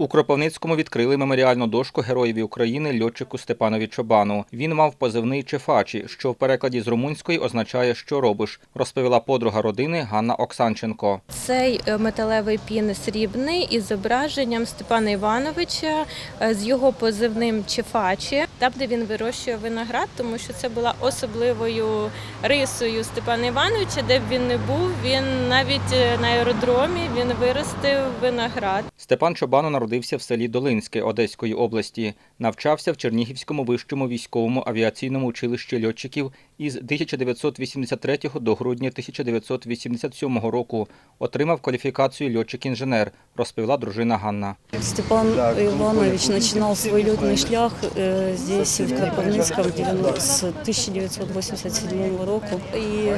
У Кропивницькому відкрили меморіальну дошку Героєві України льотчику Степанові Чобану. Він мав позивний Чефачі, що в перекладі з румунської означає що робиш, розповіла подруга родини Ганна Оксанченко. Цей е, металевий пін срібний із зображенням Степана Івановича е, з його позивним Чефачі, там, де він вирощує виноград, тому що це була особливою рисою Степана Івановича, де б він не був. Він навіть е, на аеродромі він виростив виноград. Степан Чобану народився в селі Долинське Одеської області. Навчався в Чернігівському вищому військовому авіаційному училищі льотчиків із 1983 до грудня 1987 року. Отримав кваліфікацію льотчик-інженер, розповіла дружина Ганна. Степан Иванович начинал свой летный шлях э, здесь, в девяно- с 1987 року. И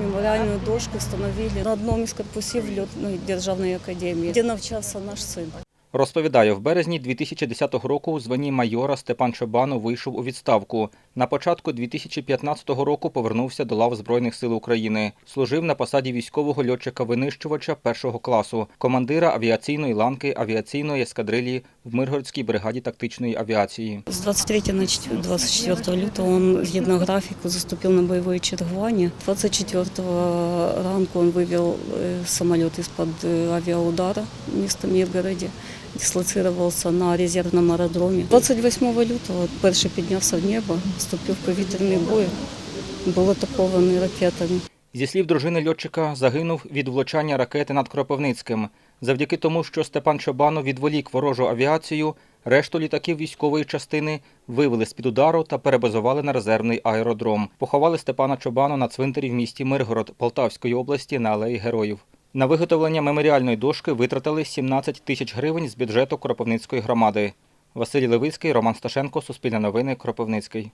меморіальну дошку встановили на одному із корпусів льотної державної академії, де навчався наш син. Розповідає, в березні 2010 року у званні майора Степан Чобану вийшов у відставку. На початку 2015 року повернувся до лав Збройних сил України. Служив на посаді військового льотчика-винищувача першого класу, командира авіаційної ланки авіаційної ескадрилії в Миргородській бригаді тактичної авіації. З 23 на 24 лютого він згідно графіку заступив на бойове чергування. 24 ранку він вивів е, самоліт із-під е, авіаудара в місто Миргороді. Дислоцировался на резервному аеродромі. 28 лютого перший піднявся в небо, вступив в повітряний бой, був атакований ракетами. Зі слів дружини льотчика, загинув від влучання ракети над Кропивницьким. Завдяки тому, що Степан Чобану відволік ворожу авіацію, решту літаків військової частини вивели з-під удару та перебазували на резервний аеродром. Поховали Степана Чобану на цвинтарі в місті Миргород Полтавської області на алеї Героїв. На виготовлення меморіальної дошки витратили 17 тисяч гривень з бюджету Кропивницької громади. Василь Левицький, Роман Сташенко, Суспільне новини, Кропивницький.